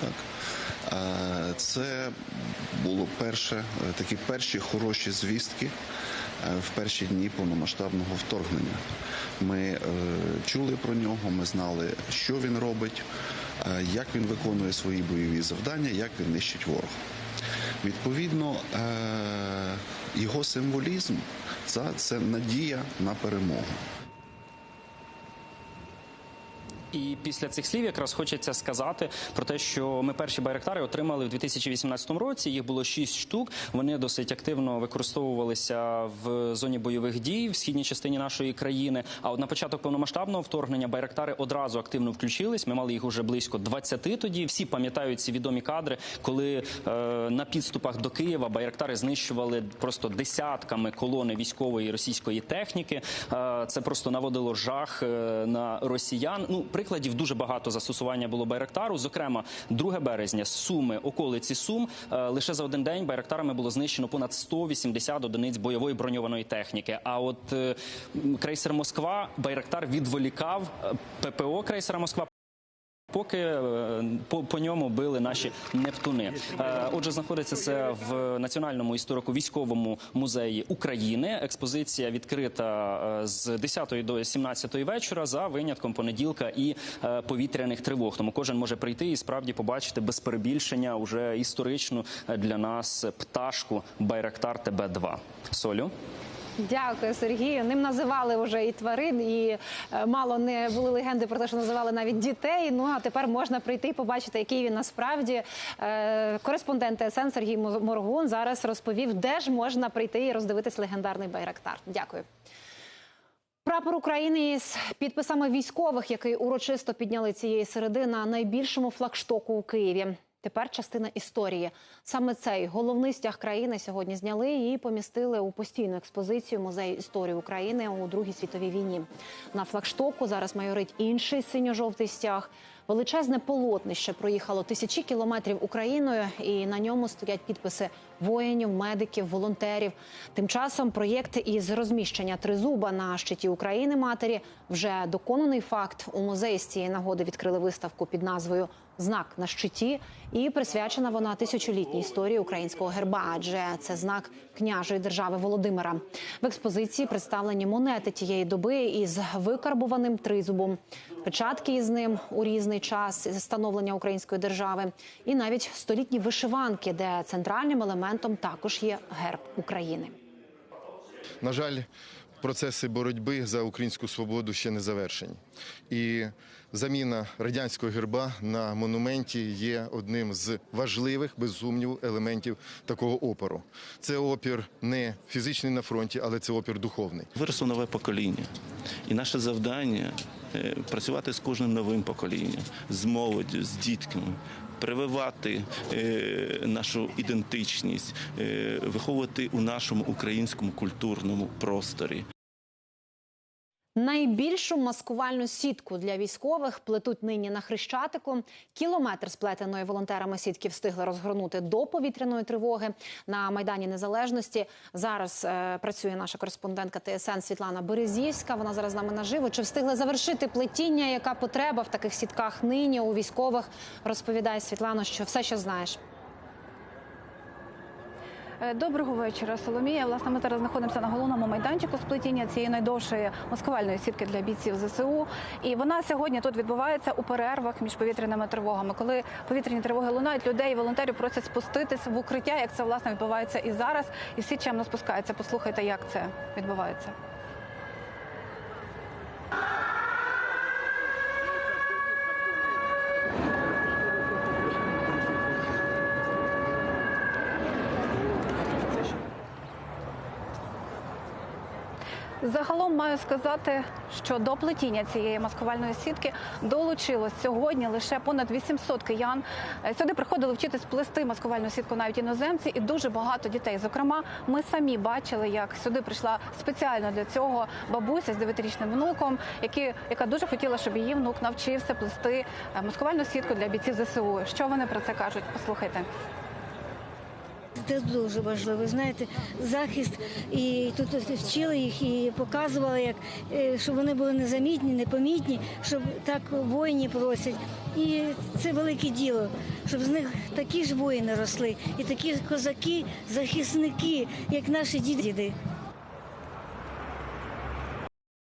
Так. Це було перше, е, такі перші хороші звістки е, в перші дні повномасштабного вторгнення. Ми е, чули про нього, ми знали, що він робить, як він виконує свої бойові завдання, як він нищить ворога. Відповідно, його символізм це надія на перемогу. І після цих слів якраз хочеться сказати про те, що ми перші байрактари отримали в 2018 році. Їх було шість штук. Вони досить активно використовувалися в зоні бойових дій в східній частині нашої країни. А от на початок повномасштабного вторгнення байрактари одразу активно включились. Ми мали їх уже близько 20 тоді. Всі пам'ятають ці відомі кадри, коли е, на підступах до Києва байрактари знищували просто десятками колони військової російської техніки. Е, це просто наводило жах е, на росіян. Ну прикладів дуже багато застосування було Байрактару. Зокрема, 2 березня Суми, околиці Сум. е, Лише за один день Байрактарами було знищено понад 180 одиниць бойової броньованої техніки. А от е, крейсер Москва Байрактар відволікав е, ППО крейсера Москва. Поки е, по, ньому били наші нептуни. Е, Отже, знаходиться це в національному історико-військовому музеї України. Експозиція відкрита е, з 10 до 17 вечора за винятком понеділка і повітряних тривог. Тому кожен може прийти і справді побачити без перебільшення уже історичну для нас пташку Байрактар ТБ-2. Солю. Дякую, Сергію. Ним називали вже і тварин, і е, мало не були легенди про те, що називали навіть дітей. Ну а тепер можна прийти і побачити, який він насправді. Е, Кореспондент ТСН Сергій Моргун зараз розповів, де ж можна прийти і роздивитись легендарний байрактар. Дякую. Прапор України із підписами військових, який урочисто підняли цієї середи на найбільшому флагштоку у Києві. Тепер частина історії. Саме цей головний стяг країни сьогодні зняли і помістили у постійну експозицію музею історії України у Другій світовій війні. На флагштоку зараз майорить інший синьо-жовтий стяг. Величезне полотнище проїхало тисячі кілометрів Україною, і на ньому стоять підписи воїнів, медиків, волонтерів. Тим часом проєкт із розміщення тризуба на щиті України матері вже доконаний факт. У музеї з цієї нагоди відкрили виставку під назвою Знак на щиті, і присвячена вона тисячолітній історії українського герба, адже це знак княжої держави Володимира. В експозиції представлені монети тієї доби із викарбуваним тризубом, печатки із ним у різний час становлення української держави, і навіть столітні вишиванки, де центральним елементом також є герб України. На жаль, процеси боротьби за українську свободу ще не завершені. І заміна радянського герба на монументі є одним з важливих, без сумніву, елементів такого опору. Це опір не фізичний на фронті, але це опір духовний. Виросло нове покоління, і наше завдання е, працювати з кожним новим поколінням, з молоддю, з дітками. Прививати е, нашу ідентичність, е, виховувати у нашому українському культурному просторі. Найбільшу маскувальну сітку для військових плетуть нині на хрещатику. Кілометр сплетеної волонтерами сітки встигли розгорнути до повітряної тривоги на майдані Незалежності. Зараз е, працює наша кореспондентка ТСН Світлана Березівська. Вона зараз з нами наживо. Чи встигли завершити плетіння? Яка потреба в таких сітках нині у військових? Розповідає Світлана, що все, що знаєш. Е, Доброго вечора, Соломія. Власне, ми зараз знаходимося на головному майданчику сплетіння цієї найдовшої маскувальної сітки для бійців ЗСУ. І вона сьогодні тут відбувається у перервах між повітряними тривогами. Коли повітряні тривоги лунають, людей, волонтерів просять спуститись в укриття, як це власне відбувається і зараз. І всі чемно спускаються. Послухайте, як це відбувається. Загалом маю сказати, що до плетіння цієї маскувальної сітки долучилось сьогодні лише понад 800 киян. Е, Сюди приходили вчитись плести маскувальну сітку навіть іноземці, і дуже багато дітей. Зокрема, ми самі бачили, як сюди прийшла спеціально для цього бабуся з 9-річним внуком, які, яка дуже хотіла, щоб її внук навчився плести е, маскувальну сітку для бійців ЗСУ. Що вони про це кажуть? Послухайте. Це дуже важливо. Знаєте, захист і тут вчили їх і показували, як е, щоб вони були незамітні, непомітні, щоб так воїні просять. І це велике діло, щоб з них такі ж воїни росли, і такі козаки, захисники, як наші діди.